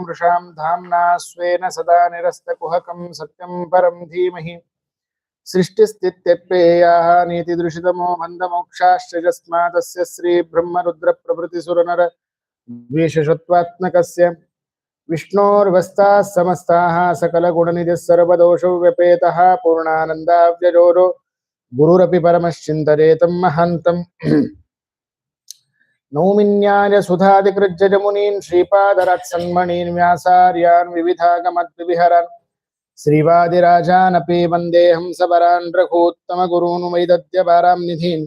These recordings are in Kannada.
मृषां धाम्ना स्वेन सदा निरस्तकुहकं सत्यं परं धीमहि। सृष्टिस्थित्यप्येयाः नीतिदृशितमो बन्धमोक्षाश्च यस्मादस्य श्रीब्रह्मरुद्रप्रभृतिसुरनर द्वेषशत्वात्मकस्य विष्णोर्वस्ताः समस्ताः सकलगुणनिधिः सर्वदोषौ व्यपेतः पूर्णानन्दाव्यजोरो। गुरुरपि परमश्चिन्तयेतं महान्तम्। नौमिन्याय सुधादिकृज्जमुनीन् श्रीपादरत्सन्मणीन् व्यासार्यान् विविधागमद्विहरन् श्रीवादिराजानपि वन्देऽहं सबरान् रघूत्तमगुरून् वैदद्यपारां निधीन्।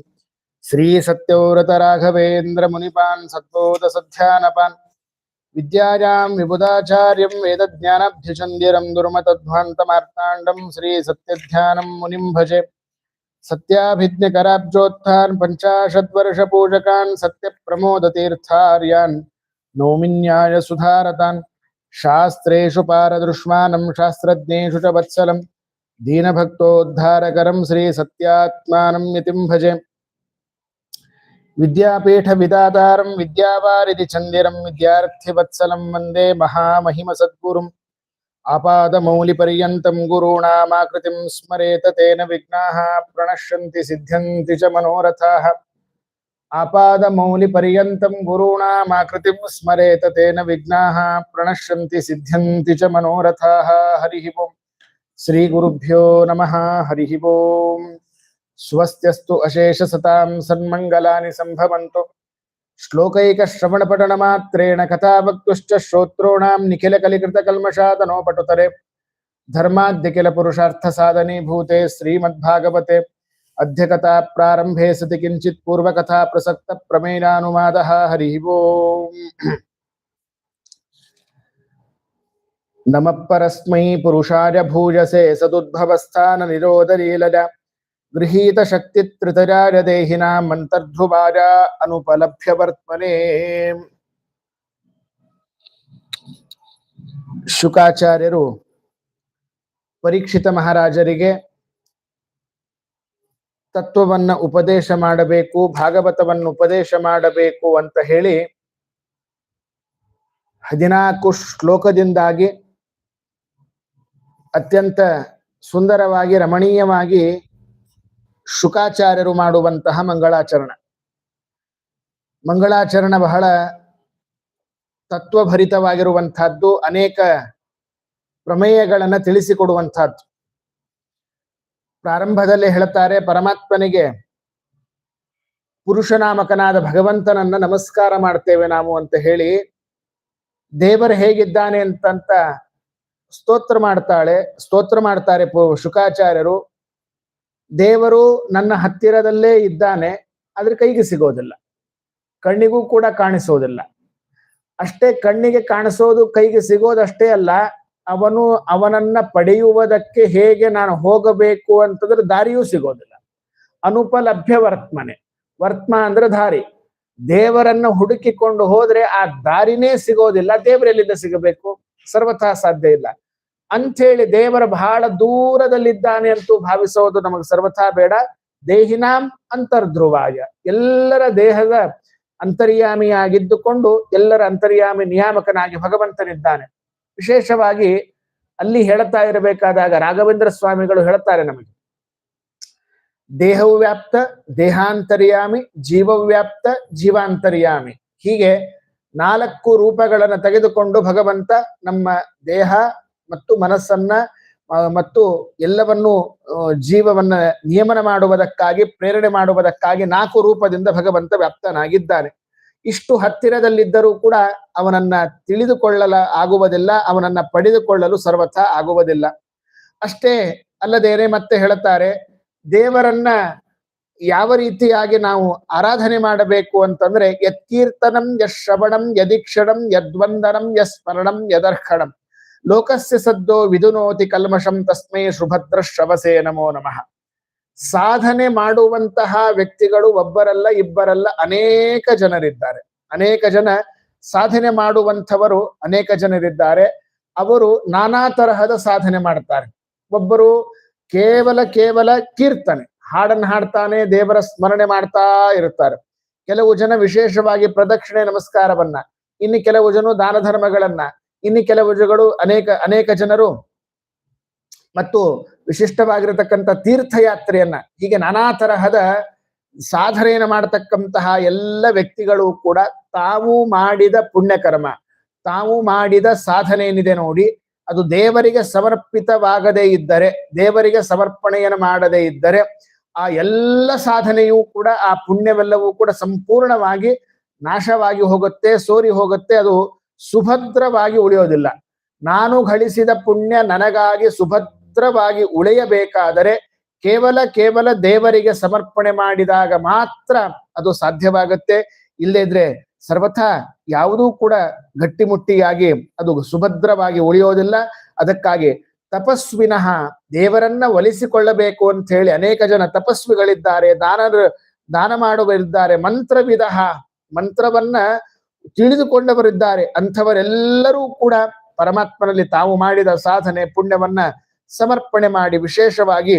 श्रीसत्यव्रतराघवेन्द्रमुनिपान् सद्बोधसध्यानपान्। विद्यायां विबुधाचार्यं वेदज्ञानाब्धिचन्द्यरं दुर्मतध्वान्तमार्ताण्डं श्रीसत्यध्यानं मुनिं भजे। सत्याभिज्ञकराब्जोत्थान् पञ्चाशद्वर्षपूजकान् सत्यप्रमोदतीर्थार्यान् नौमिन्याय सुधारतान् शास्त्रेषु पारदृष्मानं शास्त्रज्ञेषु च वत्सलं दीनभक्तोद्धारकरं श्रीसत्यात्मानं यतिं भजे। विद्यापीठविदातारं विद्यावारिधि चन्दिरं विद्यार्थिवत्सलं वंदे महामहिमसद्गुरुम्। ఆపాదమౌలిపర్యంతం గురూణామాకృతిం స్మరేత తేన విఘ్నాః ప్రణశ్యంతి సిద్ధ్యంతి చ మనోరథాః ఆపాదమౌలిపర్యంతం గురూణామాకృతిం స్మరేత తేన విఘ్నాః ప్రణశ్యంతి సిద్ధ్యంతి చ మనోరథాః హరిః ఓం శ్రీ గురుభ్యో నమః హరిః ఓం స్వస్త్యస్తు అశేషసతాం సన్మంగళాని సంభవంతు श्लोकैकश्रवणपठनमात्रेण कथावक्तुश्च श्रोत्रोणां निखिलकलिकृतकल्मषादनोपटुतरे। धर्माद्यकिलपुरुषार्थसाधनीभूते श्रीमद्भागवते। अद्य कथा प्रारम्भे सति किञ्चित् पूर्वकथा प्रसक्तप्रमेयानुवादः हरिः ओम् नमः परस्मै पुरुषाय भूयसे सदुद्भवस्थाननिरोधलीलजा ಗೃಹೀತ ಶಕ್ತಿ ತ್ರಿತರಾರ ದೇಹಿನ ಮಂತರ್ಧ್ರುವಾರ ಅನುಪಲಭ್ಯ ವರ್ತನೆ ಶುಕಾಚಾರ್ಯರು ಪರೀಕ್ಷಿತ ಮಹಾರಾಜರಿಗೆ ತತ್ವವನ್ನ ಉಪದೇಶ ಮಾಡಬೇಕು, ಭಾಗವತವನ್ನು ಉಪದೇಶ ಮಾಡಬೇಕು ಅಂತ ಹೇಳಿ ಹದಿನಾಲ್ಕು ಶ್ಲೋಕದಿಂದಾಗಿ ಅತ್ಯಂತ ಸುಂದರವಾಗಿ, ರಮಣೀಯವಾಗಿ ಶುಕಾಚಾರ್ಯರು ಮಾಡುವಂತಹ ಮಂಗಳಾಚರಣ. ಮಂಗಳಾಚರಣ ಬಹಳ ತತ್ವಭರಿತವಾಗಿರುವಂತಹದ್ದು ಅನೇಕ ಪ್ರಮೇಯಗಳನ್ನ ತಿಳಿಸಿಕೊಡುವಂತಹದ್ದು ಪ್ರಾರಂಭದಲ್ಲಿ ಹೇಳ್ತಾರೆ, ಪರಮಾತ್ಮನಿಗೆ ಪುರುಷನಾಮಕನಾದ ಭಗವಂತನನ್ನ ನಮಸ್ಕಾರ ಮಾಡ್ತೇವೆ ನಾವು ಅಂತ ಹೇಳಿ, ದೇವರು ಹೇಗಿದ್ದಾನೆ ಅಂತಂತ ಸ್ತೋತ್ರ ಮಾಡ್ತಾಳೆ, ಸ್ತೋತ್ರ ಮಾಡ್ತಾರೆ ಶುಕಾಚಾರ್ಯರು. ದೇವರು ನನ್ನ ಹತ್ತಿರದಲ್ಲೇ ಇದ್ದಾನೆ, ಆದ್ರೆ ಕೈಗೆ ಸಿಗೋದಿಲ್ಲ. ಕಣ್ಣಿಗೂ ಕೂಡ ಕಾಣಿಸೋದಿಲ್ಲ. ಅಷ್ಟೇ ಕಣ್ಣಿಗೆ ಕಾಣಿಸೋದು ಕೈಗೆ ಸಿಗೋದಷ್ಟೇ ಅಲ್ಲ, ಅವನು ಅವನನ್ನ ಪಡೆಯುವುದಕ್ಕೆ ಹೇಗೆ ನಾನು ಹೋಗಬೇಕು ಅಂತಂದ್ರೆ ದಾರಿಯೂ ಸಿಗೋದಿಲ್ಲ. ಅನುಪಲಭ್ಯ ವರ್ತಮನೆ. ವರ್ತಮ ಅಂದ್ರೆ ದಾರಿ. ದೇವರನ್ನ ಹುಡುಕಿಕೊಂಡು ಹೋದ್ರೆ ಆ ದಾರಿನೇ ಸಿಗೋದಿಲ್ಲ. ದೇವರೆಲ್ಲಿಂದ ಸಿಗಬೇಕು? ಸರ್ವಥಾ ಸಾಧ್ಯ ಇಲ್ಲ. ಅಂಥೇಳಿ ದೇವರ ಬಹಳ ದೂರದಲ್ಲಿದ್ದಾನೆ ಅಂತೂ ಭಾವಿಸೋದು ನಮಗೆ ಸರ್ವಥಾ ಬೇಡ. ದೇಹಿನಾಂ ಅಂತರ್ಧ್ರುವಾಯ. ಎಲ್ಲರ ದೇಹದ ಅಂತರ್ಯಾಮಿಯಾಗಿದ್ದುಕೊಂಡು ಎಲ್ಲರ ಅಂತರ್ಯಾಮಿ ನಿಯಾಮಕನಾಗಿ ಭಗವಂತನಿದ್ದಾನೆ. ವಿಶೇಷವಾಗಿ ಅಲ್ಲಿ ಹೇಳ್ತಾ ಇರಬೇಕಾದಾಗ ರಾಘವೇಂದ್ರ ಸ್ವಾಮಿಗಳು ಹೇಳ್ತಾರೆ ನಮಗೆ. ದೇಹವ್ಯಾಪ್ತ ದೇಹಾಂತರ್ಯಾಮಿ ಜೀವವ್ಯಾಪ್ತ ಜೀವಾಂತರ್ಯಾಮಿ. ಹೀಗೆ ನಾಲ್ಕು ರೂಪಗಳನ್ನು ತೆಗೆದುಕೊಂಡು ಭಗವಂತ ನಮ್ಮ ದೇಹ ಮತ್ತು ಮನಸ್ಸನ್ನ ಮತ್ತು ಎಲ್ಲವನ್ನು ಜೀವವನ್ನ ನಿಯಮನ ಮಾಡುವುದಕ್ಕಾಗಿ, ಪ್ರೇರಣೆ ಮಾಡುವುದಕ್ಕಾಗಿ ನಾಲ್ಕು ರೂಪದಿಂದ ಭಗವಂತ ವ್ಯಾಪ್ತನಾಗಿದ್ದಾನೆ. ಇಷ್ಟು ಹತ್ತಿರದಲ್ಲಿದ್ದರೂ ಕೂಡ ಅವನನ್ನ ತಿಳಿದುಕೊಳ್ಳಲ ಆಗುವುದಿಲ್ಲ, ಅವನನ್ನ ಪಡೆದುಕೊಳ್ಳಲು ಸರ್ವಥ ಆಗುವುದಿಲ್ಲ. ಅಷ್ಟೇ ಅಲ್ಲದೇನೆ ಮತ್ತೆ ಹೇಳುತ್ತಾರೆ, ದೇವರನ್ನ ಯಾವ ರೀತಿಯಾಗಿ ನಾವು ಆರಾಧನೆ ಮಾಡಬೇಕು ಅಂತಂದ್ರೆ, ಯತ್ಕೀರ್ತನಂ ಯಶ್ರವಣಂ ಯದೀಕ್ಷಣಂ ಯದ್ವಂದನಂ ಯಸ್ಮರಣಂ ಯದರ್ಹಣಂ. ಲೋಕಸ್ಯ ಸದ್ದೋ ವಿದುನೋತಿ ಕಲ್ಮಷಂ ತಸ್ಮೈ ಸುಭದ್ರ ಶ್ರವಸೇ ನಮೋ ನಮಃ. ಸಾಧನೆ ಮಾಡುವಂತಹ ವ್ಯಕ್ತಿಗಳು ಒಬ್ಬರಲ್ಲ, ಇಬ್ಬರಲ್ಲ ಅನೇಕ ಜನರಿದ್ದಾರೆ. ಅನೇಕ ಜನ ಸಾಧನೆ ಮಾಡುವಂಥವರು ಅನೇಕ ಜನರಿದ್ದಾರೆ. ಅವರು ನಾನಾ ತರಹದ ಸಾಧನೆ ಮಾಡ್ತಾರೆ. ಒಬ್ಬರು ಕೇವಲ ಕೇವಲ ಕೀರ್ತನೆ. ಹಾಡನ್ನು ಹಾಡ್ತಾನೆ, ದೇವರ ಸ್ಮರಣೆ ಮಾಡ್ತಾ ಇರುತ್ತಾರೆ. ಕೆಲವು ಜನ ವಿಶೇಷವಾಗಿ ಪ್ರದಕ್ಷಿಣೆ ನಮಸ್ಕಾರವನ್ನ, ಇನ್ನು ಕೆಲವು ಜನ ದಾನ ಧರ್ಮಗಳನ್ನ ಇನ್ನು ಕೆಲವು ಅನೇಕ ಅನೇಕ ಜನರು ಮತ್ತು ವಿಶಿಷ್ಟವಾಗಿರತಕ್ಕಂಥ ತೀರ್ಥಯಾತ್ರೆಯನ್ನ, ಹೀಗೆ ನಾನಾ ತರಹದ ಸಾಧನೆಯನ್ನು ಮಾಡತಕ್ಕಂತಹ ಎಲ್ಲ ವ್ಯಕ್ತಿಗಳು ಕೂಡ ತಾವು ಮಾಡಿದ ಪುಣ್ಯಕರ್ಮ, ತಾವು ಮಾಡಿದ ಸಾಧನೆ ಏನಿದೆ ನೋಡಿ, ಅದು ದೇವರಿಗೆ ಸಮರ್ಪಿತವಾಗದೇ ಇದ್ದರೆ, ದೇವರಿಗೆ ಸಮರ್ಪಣೆಯನ್ನು ಮಾಡದೇ ಇದ್ದರೆ, ಆ ಎಲ್ಲ ಸಾಧನೆಯೂ ಕೂಡ, ಆ ಪುಣ್ಯವೆಲ್ಲವೂ ಕೂಡ ಸಂಪೂರ್ಣವಾಗಿ ನಾಶವಾಗಿ ಹೋಗುತ್ತೆ, ಸೋರಿ ಹೋಗುತ್ತೆ, ಅದು ಸುಭದ್ರವಾಗಿ ಉಳಿಯೋದಿಲ್ಲ. ನಾನು ಗಳಿಸಿದ ಪುಣ್ಯ ನನಗಾಗಿ ಸುಭದ್ರವಾಗಿ ಉಳಿಯಬೇಕಾದರೆ ಕೇವಲ ಕೇವಲ ದೇವರಿಗೆ ಸಮರ್ಪಣೆ ಮಾಡಿದಾಗ ಮಾತ್ರ ಅದು ಸಾಧ್ಯವಾಗುತ್ತೆ. ಇಲ್ಲದಿದ್ರೆ ಸರ್ವಥಾ ಯಾವುದೂ ಕೂಡ ಗಟ್ಟಿಮುಟ್ಟಿಯಾಗಿ ಅದು ಸುಭದ್ರವಾಗಿ ಉಳಿಯೋದಿಲ್ಲ. ಅದಕ್ಕಾಗಿ ತಪಸ್ವಿನಃ ದೇವರನ್ನ ಒಲಿಸಿಕೊಳ್ಳಬೇಕು ಅಂತ ಹೇಳಿ ಅನೇಕ ಜನ ತಪಸ್ವಿಗಳಿದ್ದಾರೆ. ದಾನರು ದಾನ ಮಾಡುವರಿದ್ದಾರೆ ಮಂತ್ರವಿಧ ಮಂತ್ರವನ್ನ ತಿಳಿದುಕೊಂಡವರಿದ್ದಾರೆ. ಅಂಥವರೆಲ್ಲರೂ ಕೂಡ ಪರಮಾತ್ಮನಲ್ಲಿ ತಾವು ಮಾಡಿದ ಸಾಧನೆ, ಪುಣ್ಯವನ್ನ ಸಮರ್ಪಣೆ ಮಾಡಿ ವಿಶೇಷವಾಗಿ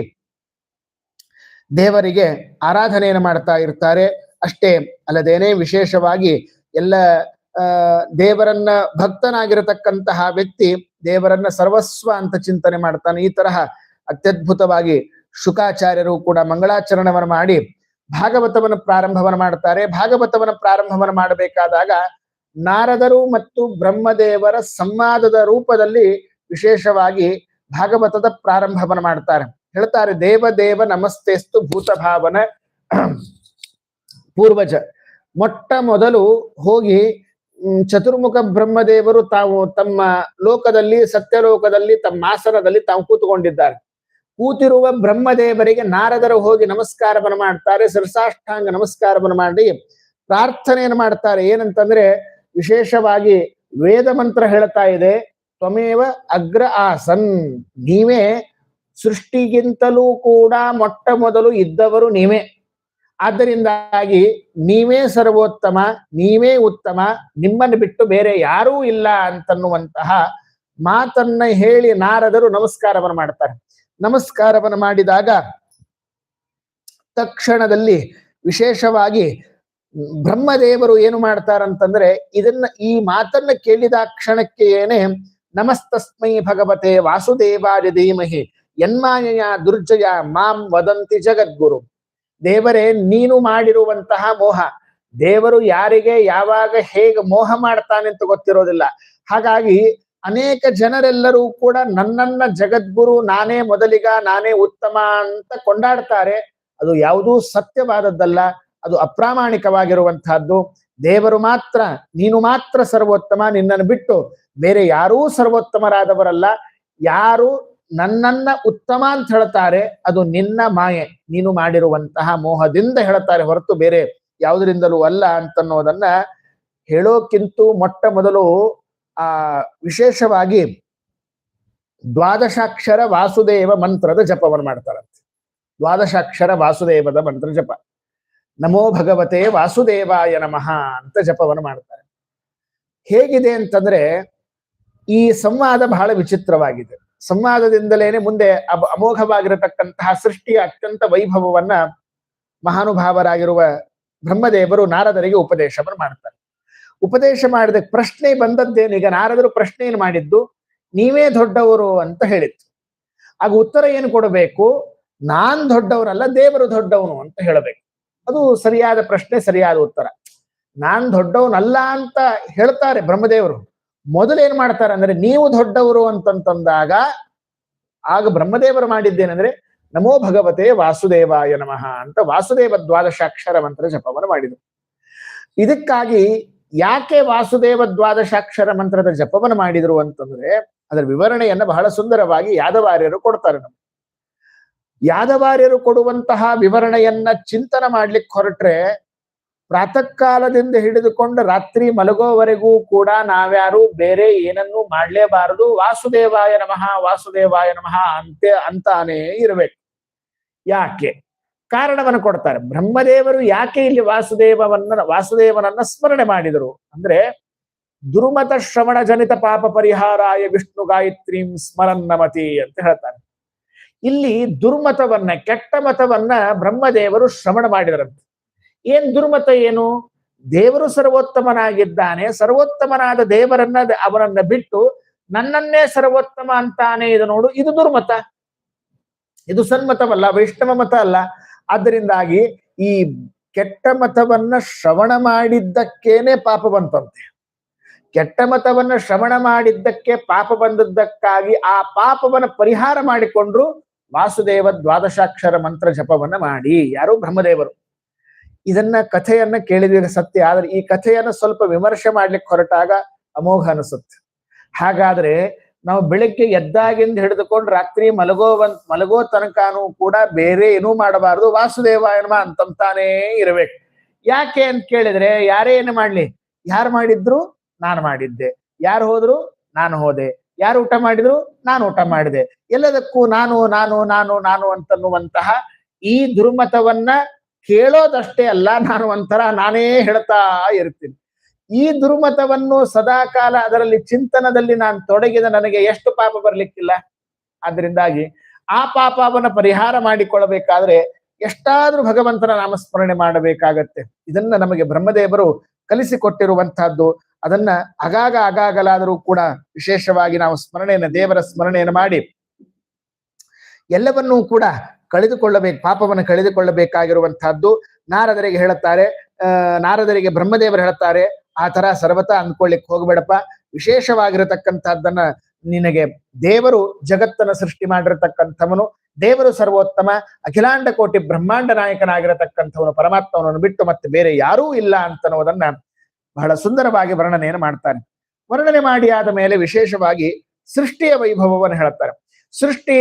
ದೇವರಿಗೆ ಆರಾಧನೆಯನ್ನು ಮಾಡ್ತಾ ಇರ್ತಾರೆ. ಅಷ್ಟೇ ಅಲ್ಲದೇನೆ ವಿಶೇಷವಾಗಿ ಎಲ್ಲ ದೇವರನ್ನ ಭಕ್ತನಾಗಿರತಕ್ಕಂತಹ ವ್ಯಕ್ತಿ ದೇವರನ್ನ ಸರ್ವಸ್ವ ಅಂತ ಚಿಂತನೆ ಮಾಡ್ತಾನೆ. ಈ ತರಹ ಅತ್ಯದ್ಭುತವಾಗಿ ಶುಕಾಚಾರ್ಯರು ಕೂಡ ಮಂಗಳಾಚರಣವನ್ನು ಮಾಡಿ ಭಾಗವತವನ್ನು ಪ್ರಾರಂಭವನ್ನು ಮಾಡ್ತಾರೆ ಭಾಗವತವನ್ನು ಪ್ರಾರಂಭವನ್ನು ಮಾಡಬೇಕಾದಾಗ ನಾರದರು ಮತ್ತು ಬ್ರಹ್ಮದೇವರ ಸಂವಾದದ ರೂಪದಲ್ಲಿ ವಿಶೇಷವಾಗಿ ಭಾಗವತದ ಪ್ರಾರಂಭವನ್ನು ಮಾಡ್ತಾರೆ ಹೇಳ್ತಾರೆ, ದೇವ ದೇವ ನಮಸ್ತೆಸ್ತು ಭೂತಭಾವನ ಪೂರ್ವಜ. ಮೊಟ್ಟ ಮೊದಲು ಹೋಗಿ ಚತುರ್ಮುಖ ಬ್ರಹ್ಮದೇವರು ತಾವು ತಮ್ಮ ಲೋಕದಲ್ಲಿ, ಸತ್ಯಲೋಕದಲ್ಲಿ, ತಮ್ಮ ಆಸನದಲ್ಲಿ ತಾವು ಕೂತುಕೊಂಡಿದ್ದಾರೆ. ಕೂತಿರುವ ಬ್ರಹ್ಮದೇವರಿಗೆ ನಾರದರು ಹೋಗಿ ನಮಸ್ಕಾರವನ್ನು ಮಾಡ್ತಾರೆ, ಸರ್ಸಾಷ್ಟಾಂಗ ನಮಸ್ಕಾರವನ್ನು ಮಾಡಿ ಪ್ರಾರ್ಥನೆಯನ್ನು ಮಾಡ್ತಾರೆ. ಏನಂತಂದ್ರೆ ವಿಶೇಷವಾಗಿ ವೇದ ಮಂತ್ರ ಹೇಳ್ತಾ ಇದೆ, ತ್ವಮೇವ ಅಗ್ರ ಆಸನ್. ನೀವೇ ಸೃಷ್ಟಿಗಿಂತಲೂ ಕೂಡ ಮೊಟ್ಟ ಮೊದಲು ಇದ್ದವರು ನೀವೇ. ಆದ್ದರಿಂದಾಗಿ ನೀವೇ ಸರ್ವೋತ್ತಮ, ನೀವೇ ಉತ್ತಮ, ನಿಮ್ಮನ್ನು ಬಿಟ್ಟು ಬೇರೆ ಯಾರೂ ಇಲ್ಲ ಅಂತನ್ನುವಂತಹ ಮಾತನ್ನ ಹೇಳಿ ನಾರದರು ನಮಸ್ಕಾರವನ್ನು ಮಾಡ್ತಾರೆ. ನಮಸ್ಕಾರವನ್ನು ಮಾಡಿದಾಗ ತಕ್ಷಣದಲ್ಲಿ ವಿಶೇಷವಾಗಿ ಬ್ರಹ್ಮದೇವರು ಏನು ಮಾಡ್ತಾರಂತಂದ್ರೆ ಇದನ್ನ ಈ ಮಾತನ್ನ ಕೇಳಿದ ಕ್ಷಣಕ್ಕೆ ಏನೇ ನಮಸ್ತಸ್ಮೈ ಭಗವತೆ ವಾಸುದೇವಾಯ ಧೀಮಹಿ ಯನ್ಮಾಯಯ ದುರ್ಜಯ ಮಾಂ ವದಂತಿ ಜಗದ್ಗುರು. ದೇವರೇ, ನೀನು ಮಾಡಿರುವಂತಹ ಮೋಹ, ದೇವರು ಯಾರಿಗೆ ಯಾವಾಗ ಹೇಗೆ ಮೋಹ ಮಾಡ್ತಾನೆ ಅಂತ ಗೊತ್ತಿರೋದಿಲ್ಲ. ಹಾಗಾಗಿ ಅನೇಕ ಜನರೆಲ್ಲರೂ ಕೂಡ ನನ್ನನ್ನ ಜಗದ್ಗುರು, ನಾನೇ ಮೊದಲಿಗ, ನಾನೇ ಉತ್ತಮ ಅಂತ ಕೊಂಡಾಡ್ತಾರೆ. ಅದು ಯಾವುದೂ ಸತ್ಯವಾದದ್ದಲ್ಲ, ಅದು ಅಪ್ರಾಮಾಣಿಕವಾಗಿರುವಂತಹದ್ದು ದೇವರು ಮಾತ್ರ, ನೀನು ಮಾತ್ರ ಸರ್ವೋತ್ತಮ, ನಿನ್ನನ್ನು ಬಿಟ್ಟು ಬೇರೆ ಯಾರೂ ಸರ್ವೋತ್ತಮರಾದವರಲ್ಲ. ಯಾರು ನನ್ನನ್ನ ಉತ್ತಮ ಅಂತ ಹೇಳ್ತಾರೆ, ಅದು ನಿನ್ನ ಮಾಯೆ. ನೀನು ಮಾಡಿರುವಂತಹ ಮೋಹದಿಂದ ಹೇಳ್ತಾರೆ ಹೊರತು ಬೇರೆ ಯಾವುದರಿಂದಲೂ ಅಲ್ಲ ಅಂತನ್ನೋದನ್ನ ಹೇಳೋಕ್ಕಿಂತೂ ಮೊಟ್ಟ ಮೊದಲು ಆ, ವಿಶೇಷವಾಗಿ ದ್ವಾದಶಾಕ್ಷರ ವಾಸುದೇವ ಮಂತ್ರದ ಜಪವನ್ನು ಮಾಡ್ತಾರಂತೆ. ದ್ವಾದಶಾಕ್ಷರ ವಾಸುದೇವದ ಮಂತ್ರ ಜಪ. ನಮೋ ಭಗವತೆ ವಾಸುದೇವಾಯ ನಮಃ ಅಂತ ಜಪವನ್ನು ಮಾಡ್ತಾರೆ. ಹೇಗಿದೆ ಅಂತಂದ್ರೆ ಈ ಸಂವಾದ ಬಹಳ ವಿಚಿತ್ರವಾಗಿದೆ. ಸಂವಾದದಿಂದಲೇನೆ ಮುಂದೆ ಅಮೋಘವಾಗಿರತಕ್ಕಂತಹ ಸೃಷ್ಟಿಯ ಅತ್ಯಂತ ವೈಭವವನ್ನ ಮಹಾನುಭಾವರಾಗಿರುವ ಬ್ರಹ್ಮದೇವರು ನಾರದರಿಗೆ ಉಪದೇಶವನ್ನು ಮಾಡ್ತಾರೆ. ಉಪದೇಶ ಮಾಡಿದ ಪ್ರಶ್ನೆ ಬಂದದ್ದೇನು? ಈಗ ನಾರದರು ಪ್ರಶ್ನೆಯನ್ನು ಮಾಡಿದ್ದು, ನೀವೇ ದೊಡ್ಡವರು ಅಂತ ಹೇಳಿತ್ತು. ಆಗ ಉತ್ತರ ಏನು ಕೊಡಬೇಕು? ನಾನ್ ದೊಡ್ಡವರಲ್ಲ, ದೇವರು ದೊಡ್ಡವನು ಅಂತ ಹೇಳಬೇಕು. ಅದು ಸರಿಯಾದ ಪ್ರಶ್ನೆ, ಸರಿಯಾದ ಉತ್ತರ. ನಾನ್ ದೊಡ್ಡವನಲ್ಲ ಅಂತ ಹೇಳ್ತಾರೆ ಬ್ರಹ್ಮದೇವರು. ಮೊದಲು ಏನ್ ಮಾಡ್ತಾರೆ ಅಂದ್ರೆ, ನೀವು ದೊಡ್ಡವರು ಅಂತಂತಂದಾಗ, ಆಗ ಬ್ರಹ್ಮದೇವರು ಮಾಡಿದ್ದೇನೆಂದ್ರೆ, ನಮೋ ಭಗವತೆ ವಾಸುದೇವಾಯ ನಮಃ ಅಂತ ವಾಸುದೇವ ದ್ವಾದಶಾಕ್ಷರ ಮಂತ್ರ ಜಪವನ್ನು ಮಾಡಿದರು. ಇದಕ್ಕಾಗಿ ಯಾಕೆ ವಾಸುದೇವ ದ್ವಾದಶಾಕ್ಷರ ಮಂತ್ರದ ಜಪವನ್ನು ಮಾಡಿದರು ಅಂತಂದ್ರೆ ಅದರ ವಿವರಣೆಯನ್ನು ಬಹಳ ಸುಂದರವಾಗಿ ಯಾದವಾರ್ಯರು ಕೊಡ್ತಾರೆ ನಮ್ಗೆ. ಯಾದವಾರ್ಯರು ಕೊಡುವಂತಹ ವಿವರಣೆಯನ್ನ ಚಿಂತನ ಮಾಡ್ಲಿಕ್ಕೆ ಹೊರಟ್ರೆ ಪ್ರಾತಃ ಕಾಲದಿಂದ ಹಿಡಿದುಕೊಂಡು ರಾತ್ರಿ ಮಲಗೋವರೆಗೂ ಕೂಡ ನಾವ್ಯಾರು ಬೇರೆ ಏನನ್ನೂ ಮಾಡ್ಲೇಬಾರದು. ವಾಸುದೇವಾಯ ನಮಃ ವಾಸುದೇವಾಯ ನಮಃ ಅಂತೆ ಅಂತಾನೇ ಇರಬೇಕು. ಯಾಕೆ? ಕಾರಣವನ್ನು ಕೊಡ್ತಾರೆ. ಬ್ರಹ್ಮದೇವರು ಯಾಕೆ ಇಲ್ಲಿ ವಾಸುದೇವವನ್ನ, ವಾಸುದೇವನನ್ನ ಸ್ಮರಣೆ ಮಾಡಿದರು? ಅಂದ್ರೆ ದುರ್ಮತ ಶ್ರವಣ ಜನಿತ ಪಾಪ ಪರಿಹಾರಾಯ ವಿಷ್ಣು ಗಾಯತ್ರೀಂ ಸ್ಮರನ್ನಮತಿ ಅಂತ ಹೇಳ್ತಾರೆ. ಇಲ್ಲಿ ದುರ್ಮತವನ್ನ, ಕೆಟ್ಟ ಮತವನ್ನ ಬ್ರಹ್ಮದೇವರು ಶ್ರವಣ ಮಾಡಿದರಂತೆ. ಏನ್ ದುರ್ಮತ ಏನು? ದೇವರು ಸರ್ವೋತ್ತಮನಾಗಿದ್ದಾನೆ, ಸರ್ವೋತ್ತಮನಾದ ದೇವರನ್ನ ಅವನನ್ನ ಬಿಟ್ಟು ನನ್ನನ್ನೇ ಸರ್ವೋತ್ತಮ ಅಂತಾನೆ ಇದು ನೋಡು, ಇದು ದುರ್ಮತ. ಇದು ಸನ್ಮತವಲ್ಲ, ವೈಷ್ಣವ ಮತ ಅಲ್ಲ. ಆದ್ದರಿಂದಾಗಿ ಈ ಕೆಟ್ಟ ಮತವನ್ನ ಶ್ರವಣ ಮಾಡಿದ್ದಕ್ಕೇನೆ ಪಾಪ ಬಂತಂತೆ. ಕೆಟ್ಟ ಮತವನ್ನ ಶ್ರವಣ ಮಾಡಿದ್ದಕ್ಕೆ ಪಾಪ ಬಂದದ್ದಕ್ಕಾಗಿ ಆ ಪಾಪವನ್ನ ಪರಿಹಾರ ಮಾಡಿಕೊಂಡ್ರು ವಾಸುದೇವ ದ್ವಾದಶಾಕ್ಷರ ಮಂತ್ರ ಜಪವನ್ನ ಮಾಡಿ. ಯಾರು ಬ್ರಹ್ಮದೇವರು. ಇದನ್ನ ಕಥೆಯನ್ನ ಕೇಳಿದ್ರೆ ಸತ್ಯ. ಆದ್ರೆ ಈ ಕಥೆಯನ್ನ ಸ್ವಲ್ಪ ವಿಮರ್ಶೆ ಮಾಡ್ಲಿಕ್ಕೆ ಹೊರಟಾಗ ಅಮೋಘ ಅನಿಸುತ್ತೆ. ಹಾಗಾದ್ರೆ ನಾವು ಬೆಳಿಗ್ಗೆ ಎದ್ದಾಗಿಂದ ಹಿಡಿದುಕೊಂಡು ರಾತ್ರಿ ಮಲಗೋ ಮಲಗೋ ತನಕನೂ ಕೂಡ ಬೇರೆ ಏನೂ ಮಾಡಬಾರದು. ವಾಸುದೇವ ಏನಮ್ಮ ಅಂತಂತಾನೇ ಇರಬೇಕು. ಯಾಕೆ ಅಂತ ಕೇಳಿದ್ರೆ, ಯಾರೇ ಏನು ಮಾಡ್ಲಿ? ಯಾರು ಮಾಡಿದ್ರು? ನಾನು ಮಾಡಿದ್ದೆ. ಯಾರು ಹೋದ್ರು? ನಾನು ಹೋದೆ. ಯಾರು ಊಟ ಮಾಡಿದ್ರು? ನಾನು ಊಟ ಮಾಡಿದೆ. ಎಲ್ಲದಕ್ಕೂ ನಾನು ನಾನು ನಾನು ನಾನು ಅಂತನ್ನುವಂತಹ ಈ ದುರ್ಮತವನ್ನ ಕೇಳೋದಷ್ಟೇ ಅಲ್ಲ. ನಾನು ಒಂಥರ ನಾನೇ ಹೇಳ್ತಾ ಇರ್ತೀನಿ. ಈ ದುರ್ಮತವನ್ನು ಸದಾಕಾಲ ಅದರಲ್ಲಿ ಚಿಂತನದಲ್ಲಿ ನಾನು ತೊಡಗಿದ ನನಗೆ ಎಷ್ಟು ಪಾಪ ಬರ್ಲಿಕ್ಕಿಲ್ಲ. ಆದ್ರಿಂದಾಗಿ ಆ ಪಾಪವನ್ನು ಪರಿಹಾರ ಮಾಡಿಕೊಳ್ಳಬೇಕಾದ್ರೆ ಎಷ್ಟಾದ್ರೂ ಭಗವಂತನ ನಾಮಸ್ಮರಣೆ ಮಾಡಬೇಕಾಗತ್ತೆ. ಇದನ್ನ ನಮಗೆ ಬ್ರಹ್ಮದೇವರು ಕಲಿಸಿಕೊಟ್ಟಿರುವಂತಹದ್ದು ಅದನ್ನ ಆಗಾಗ ಆಗಾಗಲಾದರೂ ಕೂಡ ವಿಶೇಷವಾಗಿ ನಾವು ಸ್ಮರಣೆಯನ್ನು, ದೇವರ ಸ್ಮರಣೆಯನ್ನು ಮಾಡಿ ಎಲ್ಲವನ್ನೂ ಕೂಡ ಕಳೆದುಕೊಳ್ಳಬೇಕು, ಪಾಪವನ್ನು ಕಳೆದುಕೊಳ್ಳಬೇಕಾಗಿರುವಂತಹದ್ದು ನಾರದರಿಗೆ ಹೇಳುತ್ತಾರೆ ನಾರದರಿಗೆ ಬ್ರಹ್ಮದೇವರು ಹೇಳುತ್ತಾರೆ ಆ ತರ ಸರ್ವತಾ ಅಂದ್ಕೊಳ್ಳಿಕ್ ಹೋಗ್ಬೇಡಪ್ಪ. ವಿಶೇಷವಾಗಿರತಕ್ಕಂಥದ್ದನ್ನ ನಿನಗೆ ದೇವರು ಜಗತ್ತನ್ನ ಸೃಷ್ಟಿ ಮಾಡಿರತಕ್ಕಂಥವನು, ದೇವರು ಸರ್ವೋತ್ತಮ, ಅಖಿಲಾಂಡ ಕೋಟಿ ಬ್ರಹ್ಮಾಂಡ ನಾಯಕನಾಗಿರತಕ್ಕಂಥವನು, ಪರಮಾತ್ಮನನ್ನು ಬಿಟ್ಟು ಮತ್ತೆ ಬೇರೆ ಯಾರೂ ಇಲ್ಲ ಅಂತನ್ನುವುದನ್ನ ಬಹಳ ಸುಂದರವಾಗಿ ವರ್ಣನೆಯನ್ನು ಮಾಡ್ತಾನೆ ವರ್ಣನೆ ಮಾಡಿ ಆದ ಮೇಲೆ ವಿಶೇಷವಾಗಿ ಸೃಷ್ಟಿಯ ವೈಭವವನ್ನು ಹೇಳುತ್ತಾರೆ. ಸೃಷ್ಟಿ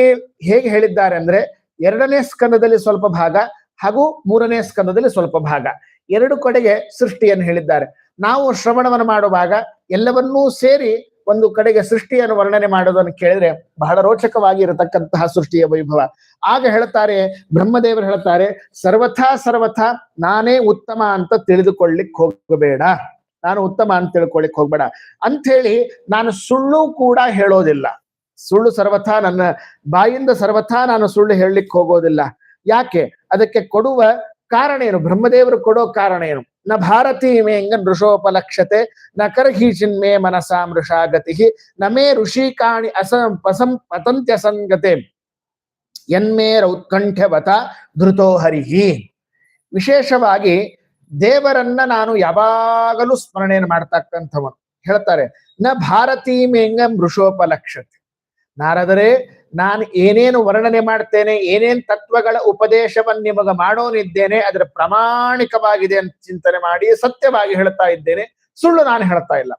ಹೇಗೆ ಹೇಳಿದ್ದಾರೆ ಅಂದ್ರೆ ಎರಡನೇ ಸ್ಕಂದದಲ್ಲಿ ಸ್ವಲ್ಪ ಭಾಗ ಹಾಗೂ ಮೂರನೇ ಸ್ಕಂದದಲ್ಲಿ ಸ್ವಲ್ಪ ಭಾಗ. ಎರಡು ಕಡೆಗೆ ಸೃಷ್ಟಿಯನ್ನು ಹೇಳಿದ್ದಾರೆ. ನಾವು ಶ್ರವಣವನ್ನು ಮಾಡುವಾಗ ಎಲ್ಲವನ್ನೂ ಸೇರಿ ಒಂದು ಕಡೆಗೆ ಸೃಷ್ಟಿಯನ್ನು ವರ್ಣನೆ ಮಾಡೋದನ್ನು ಕೇಳಿದ್ರೆ ಬಹಳ ರೋಚಕವಾಗಿ ಇರತಕ್ಕಂತಹ ಸೃಷ್ಟಿಯ ವೈಭವ. ಆಗ ಹೇಳ್ತಾರೆ, ಬ್ರಹ್ಮದೇವರು ಹೇಳ್ತಾರೆ, ಸರ್ವಥಾ ಸರ್ವಥಾ ನಾನೇ ಉತ್ತಮ ಅಂತ ತಿಳಿದುಕೊಳ್ಳಿಕ್ ಹೋಗಬೇಡ. ನಾನು ಉತ್ತಮ ಅಂತ ತಿಳ್ಕೊಳ್ಳಿಕ್ ಹೋಗ್ಬೇಡ. ಅಂತ ಹೇಳಿ ನಾನು ಸುಳ್ಳು ಕೂಡ ಹೇಳೋದಿಲ್ಲ. ಸುಳ್ಳು ಸರ್ವಥಾ ನನ್ನ ಬಾಯಿಂದ ಸರ್ವಥಾ ನಾನು ಸುಳ್ಳು ಹೇಳಲಿಕ್ಕೆ ಹೋಗೋದಿಲ್ಲ. ಯಾಕೆ? ಅದಕ್ಕೆ ಕೊಡುವ ಕಾರಣ ಏನು? ಬ್ರಹ್ಮದೇವರು ಕೊಡೋ ಕಾರಣ ಏನು? ನ ಭಾರತೀ ಮೇಂಗ ನೃಷೋಪಲಕ್ಷತೆ ನ ಕರ್ಹೀಚಿನ್ಮೇ ಮನಸಾ ಮೃಷಾ ಗತಿ ನ ಮೇ ಋಷಿಕಾಣಿ ಅಸಂ ಪಸಂ ಪತಂತ್ಯ ಸಂಗತೆ. ಯನ್ಮೇ ರೌತ್ಕಂಠ್ಯವತ ಧೃತೋ ಹರಿಹಿ. ವಿಶೇಷವಾಗಿ ದೇವರನ್ನ ನಾನು ಯಾವಾಗಲೂ ಸ್ಮರಣೆಯನ್ನು ಮಾಡ್ತಕ್ಕಂಥವನು. ಹೇಳ್ತಾರೆ, ನ ಭಾರತೀ ಮೇಂಗ ಮೃಷೋಪಲಕ್ಷತೆ ನಾರದರೆ ನಾನು ಏನೇನು ವರ್ಣನೆ ಮಾಡ್ತೇನೆ, ಏನೇನ್ ತತ್ವಗಳ ಉಪದೇಶವನ್ನು ನಿಮಗ ಮಾಡೋನಿದ್ದೇನೆ, ಅದರ ಪ್ರಾಮಾಣಿಕವಾಗಿದೆ ಅಂತ ಚಿಂತನೆ ಮಾಡಿ ಸತ್ಯವಾಗಿ ಹೇಳ್ತಾ ಇದ್ದೇನೆ. ಸುಳ್ಳು ನಾನು ಹೇಳ್ತಾ ಇಲ್ಲ.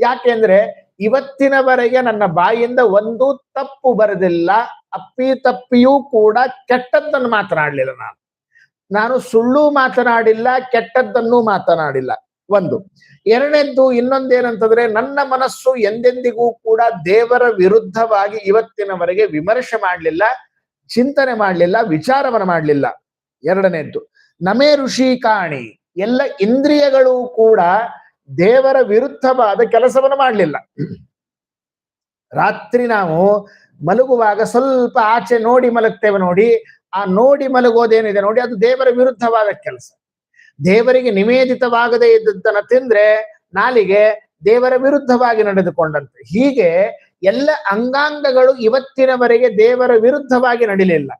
ಯಾಕೆಂದ್ರೆ ಇವತ್ತಿನವರೆಗೆ ನನ್ನ ಬಾಯಿಂದ ಒಂದು ತಪ್ಪು ಬರೆದಿಲ್ಲ, ಅಪ್ಪಿ ತಪ್ಪಿಯೂ ಕೂಡ ಕೆಟ್ಟದ್ದನ್ನು ಮಾತನಾಡಲಿಲ್ಲ ನಾನು. ನಾನು ಸುಳ್ಳು ಮಾತನಾಡಿಲ್ಲ, ಕೆಟ್ಟದ್ದನ್ನು ಮಾತನಾಡಿಲ್ಲ. ಒಂದು. ಎರಡನೇದ್ದು ಇನ್ನೊಂದೇನಂತಂದ್ರೆ ನನ್ನ ಮನಸ್ಸು ಎಂದೆಂದಿಗೂ ಕೂಡ ದೇವರ ವಿರುದ್ಧವಾಗಿ ಇವತ್ತಿನವರೆಗೆ ವಿಮರ್ಶೆ ಮಾಡಲಿಲ್ಲ, ಚಿಂತನೆ ಮಾಡಲಿಲ್ಲ, ವಿಚಾರವನ್ನ ಮಾಡಲಿಲ್ಲ. ಎರಡನೇದ್ದು, ನಮೇ ಋಷಿ ಕಾಣಿ. ಎಲ್ಲ ಇಂದ್ರಿಯಗಳು ಕೂಡ ದೇವರ ವಿರುದ್ಧವಾದ ಕೆಲಸವನ್ನು ಮಾಡಲಿಲ್ಲ. ರಾತ್ರಿ ನಾವು ಮಲಗುವಾಗ ಸ್ವಲ್ಪ ಆಚೆ ನೋಡಿ ಮಲಗ್ತೇವೆ ನೋಡಿ, ಆ ನೋಡಿ ಮಲಗೋದೇನಿದೆ ನೋಡಿ, ಅದು ದೇವರ ವಿರುದ್ಧವಾದ ಕೆಲಸ. ದೇವರಿಗೆ ನಿವೇದಿತವಾಗದೇ ಇದ್ದದ್ದನ್ನ ತಿಂದ್ರೆ ನಾಲಿಗೆ ದೇವರ ವಿರುದ್ಧವಾಗಿ ನಡೆದುಕೊಂಡಂತೆ. ಹೀಗೆ ಎಲ್ಲ ಅಂಗಾಂಗಗಳು ಇವತ್ತಿನವರೆಗೆ ದೇವರ ವಿರುದ್ಧವಾಗಿ ನಡಿಲಿಲ್ಲ.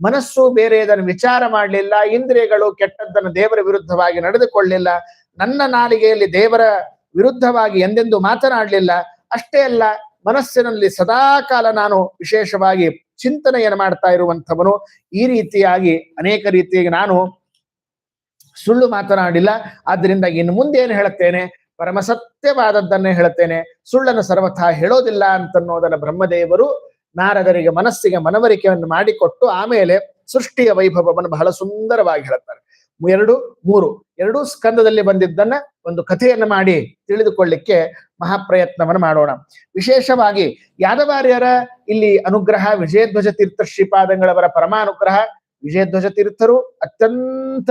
ಮನಸ್ಸು ಬೇರೆ ಇದನ್ನು ವಿಚಾರ ಮಾಡಲಿಲ್ಲ, ಇಂದ್ರಿಯಗಳು ಕೆಟ್ಟದ್ದನ್ನು ದೇವರ ವಿರುದ್ಧವಾಗಿ ನಡೆದುಕೊಳ್ಳಿಲ್ಲ ನನ್ನ ನಾಲಿಗೆಯಲ್ಲಿ ದೇವರ ವಿರುದ್ಧವಾಗಿ ಎಂದೆಂದು ಮಾತನಾಡಲಿಲ್ಲ. ಅಷ್ಟೇ ಅಲ್ಲ, ಮನಸ್ಸಿನಲ್ಲಿ ಸದಾಕಾಲ ನಾನು ವಿಶೇಷವಾಗಿ ಚಿಂತನೆಯನ್ನು ಮಾಡ್ತಾ ಇರುವಂಥವನು. ಈ ರೀತಿಯಾಗಿ ಅನೇಕ ರೀತಿಯಾಗಿ ನಾನು ಸುಳ್ಳು ಮಾತನಾಡಿಲ್ಲ. ಆದ್ದರಿಂದ ಇನ್ನು ಮುಂದೆ ಏನು ಹೇಳುತ್ತೇನೆ? ಪರಮ ಸತ್ಯವಾದದ್ದನ್ನೇ ಹೇಳುತ್ತೇನೆ. ಸುಳ್ಳನ್ನು ಸರ್ವಥಾ ಹೇಳೋದಿಲ್ಲ ಅಂತನ್ನೋದನ್ನ ಬ್ರಹ್ಮದೇವರು ನಾರದರಿಗೆ ಮನಸ್ಸಿಗೆ ಮನವರಿಕೆಯನ್ನು ಮಾಡಿಕೊಟ್ಟು ಆಮೇಲೆ ಸೃಷ್ಟಿಯ ವೈಭವವನ್ನು ಬಹಳ ಸುಂದರವಾಗಿ ಹೇಳುತ್ತಾರೆ. ಎರಡು, ಮೂರು. ಎರಡೂ ಸ್ಕಂದದಲ್ಲಿ ಬಂದಿದ್ದನ್ನ ಒಂದು ಕಥೆಯನ್ನು ಮಾಡಿ ತಿಳಿದುಕೊಳ್ಳಿಕ್ಕೆ ಮಹಾಪ್ರಯತ್ನವನ್ನು ಮಾಡೋಣ. ವಿಶೇಷವಾಗಿ ಯಾದವಾರ್ಯರ ಇಲ್ಲಿ ಅನುಗ್ರಹ ವಿಜಯಧ್ವಜ ತೀರ್ಥ ಶ್ರೀಪಾದಂಗಳವರ ಪರಮಾನುಗ್ರಹ ವಿಜಯಧ್ವಜ ತೀರ್ಥರು ಅತ್ಯಂತ